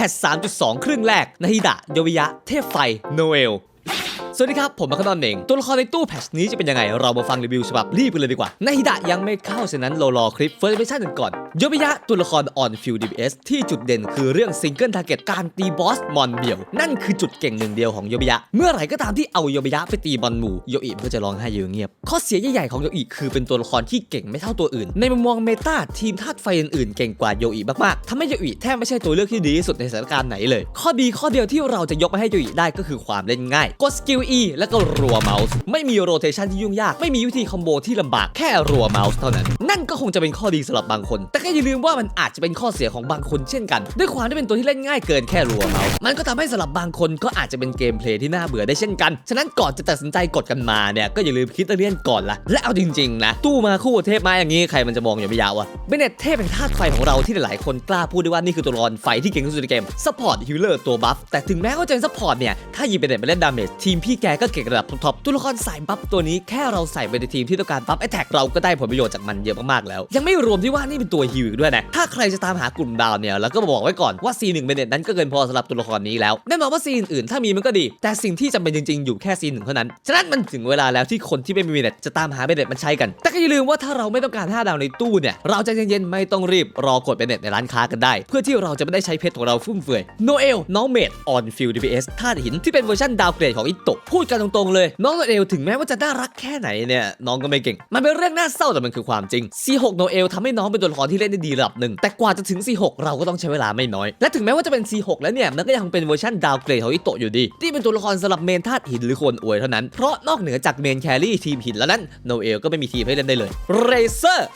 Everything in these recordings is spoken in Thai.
แพท3.2 ครึ่งแรก นาฮิดะโยวิยะ เทพไฟ โนเอลสวัสดีครับ ผมมาคดอนเอง ตัวละครในตู้แพทชนี้จะเป็นยังไง เรามาฟังรีวิวฉบับรีบกันเลยดีกว่านาฮิดะยังไม่เข้าฉะนั้นเรารอคลิปเฟิร์สเวอร์ชันกันก่อน โยบิยะตัวละครออนฟิลดีบีเอสที่จุดเด่นคือเรื่องซิงเกิลทาร์เก็ตการตีบอสมอนเบี่ยว นั่นคือจุดเก่งหนึ่งเดียวของโยบิยะ เมื่อไหร่ก็ตามที่เอาโยบิยะไปตีบอลหมู่โยอิมันก็จะร้องไห้อยู่เงียบ ข้อเสียใหญ่ๆของโยอิคือเป็นตัวละครที่เก่งไม่เท่าตัวอื่น ในมุมมองเมตาทีมธาตุไฟอื่นๆเก่งกว่าโยอิมากๆทำให้โยอิแทบไม่ใช่ตัวเลือกที่ดีที่สุดในสถานการณ์ไหนเลย ข้อดีข้อเดียวที่เราจะยกมาให้โยอิได้ก็คือความเล่นง่ายกดสกิล E แล้วก็รัวเมาส์ไม่มีโรเทชันที่ยุ่งยากไม่มีวิธีคอมโบที่ลำบากแค่รัวเมาส์เท่านั้น นั่นก็คงจะเป็นข้อดีสำหรับบางคนแต่ก็อย่าลืมว่ามันอาจจะเป็นข้อเสียของบางคนเช่นกัน ด้วยความที่เป็นตัวที่เล่นง่ายเกินแค่รัวเมาส์มันก็ทำให้สำหรับบางคนก็อาจจะเป็นเกมเพลย์ที่น่าเบื่อได้เช่นกัน ฉะนั้นก่อนจะตัดสินใจกดกันมาเนี่ยก็อย่าลืมคิดเรียนก่อนละและเอาจริงๆนะตู้มาคู่เทพมาอย่างนี้ใครมันจะมองอยู่ไม่ยาวอะเบเนตเทพเป็นธาตุไฟของเราที่หลายๆคนกล้าพูดได้ว่านี่คือตัวละครไฟที่เก่งที่สุดในเกมซัพพอร์ตฮิลเลอร์ตัวบัฟแต่ถึงแม้ว่าจะเป็นซัพพอร์ตเนี่ยถ้ายิงเบเนตมาเล่นดาเมจทีมพี่แกก็เก่งระดับท็อปๆตัวละครสายบัฟตัวนี้แค่เราใส่ไปในทีมที่ต้องการบัฟแอตแทกเราก็ได้ผลประโยชน์จากมันเยอะมากๆแล้ว ยังไม่รวมที่ว่านี่เป็นตัวฮิลอีกด้วยนะ ถ้าใครจะตามหากลุ่มดาวเนี่ยแล้วก็บอกไว้ก่อนว่า C1 เบเนตนั้นก็เกินพอสำหรับตัวละครนี้แล้วแน่นอนว่า C อื่นๆถ้ามีมันก็ดี แต่สิ่งที่จำเป็นจริงๆอยู่แค่ C1 เท่านั้น ฉะนั้นมันถึงเวลาแล้วที่คนที่ไม่มีเบเนตจะตามหาเบเนตมันใช้กัน แต่ก็อย่าลืมว่าถ้าเราไม่ต้องการ5ดาวในตู้เนี่ยเราใจเย็นๆไม่ต้องรีบรอกดเบเนตในร้านค้ากันได้ เพื่อที่เราจะไม่ได้ใช้เพชรของเราฟุ่มเฟือยโนเอลน้องเมดออนฟิลดีพีเอสธาตุหินที่เป็นเวอร์ชันดาวเกรดของอิโตะพูดกันตรงๆเลย น้องโนเอลถึงแม้ว่าจะน่ารักแค่ไหนเนี่ยน้องก็ไม่เก่ง มันเป็นเรื่องน่าเศร้าแต่มันคือความจริง C6 โนเอลทำให้น้องเป็นตัวละครที่เล่นได้ดีระดับหนึ่งแต่กว่าจะถึง C6 เราก็ต้องใช้เวลาไม่น้อย และถึงแม้ว่าจะเป็น C6 แล้วเนี่ยมันก็ยังเป็นเวอร์ชันดาวเกรดของอิโตะอยู่ดี ที่เป็นตัวละครสำหรับเมนธาตุหินหรือคนอวยเท่านั้นเพราะนอกเหนือจากเมนแครี่ทีมหินแล้วนั้นโนเอลก็ไม่มีทีมให้เล่นได้เลยเรเซอร์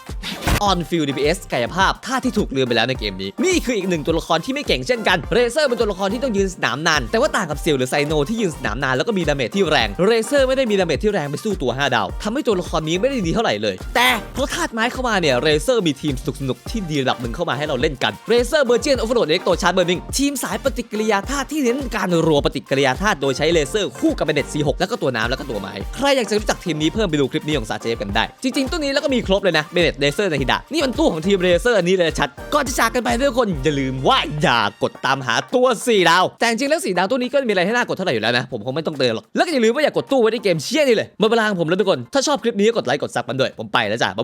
ออนฟิล DPS กายภาพท่าที่ถูกลืมไปแล้วในเกมนี้ นี่คืออีกหนึ่งตัวละครที่ไม่เก่งเช่นกันเรเซอร์เป็นตัวละครที่ต้องยืนสนามนาน แต่ว่าต่างกับเซลหรือไซโนที่ยืนสนามนานแล้วก็มีดาเมจที่แรงเรเซอร์ไม่ได้มีดาเมจที่แรงไปสู้ตัว 5 ดาวทำให้ตัวละครนี้ไม่ได้ดีเท่าไหร่เลย แต่เพราะธาตุไม้เข้ามาเนี่ยเรเซอร์มีทีมสนุกๆที่ดีระดับหนึ่งเข้ามาให้เราเล่นกันเรเซอร์เบอร์เจียนโอเวอร์โหลดเล็กโตชาร์เบอร์นิงทีมสายปฏิกิริยาธาตุที่เน้นการรัวปฏิกิริยาธาตุโดยใช้เลเซอร์คู่กับเบเน็ต C6 แล้วก็ตัวน้ำแล้วก็ตัวไม้ใครอยากจะรู้จักทีมนี้เพิ่มไปดูคลิปนี้ของซาเจฟกันได้ จริงๆตัวนี้แล้วก็มีครบเลยนะเบเน็ตเลเซอร์ในฮิดะนี่มันตู้ของทีมเรเซอร์อันนี้เลยชัดก่อนจะจากกันไปทุกคนอย่าลืมว่าอย่ากดตามหาตัว4ดาว แต่จริงแล้ว4ดาวตัวนี้ก็มีอะไรให้น่ากดเท่าไหร่อยู่แล้วนะ ผมคงไม่ต้องเตือนหรอก แล้วก็อย่าลืมว่าอย่ากดตู้ไว้ในเกมเชี่ยนี่เลยหมดเวลาของผมแล้วทุกคน ถ้าชอบคลิปนี้ก็กดไลค์กดซับมันด้วย ผมไปแล้วจ้ะบ๊ายบาย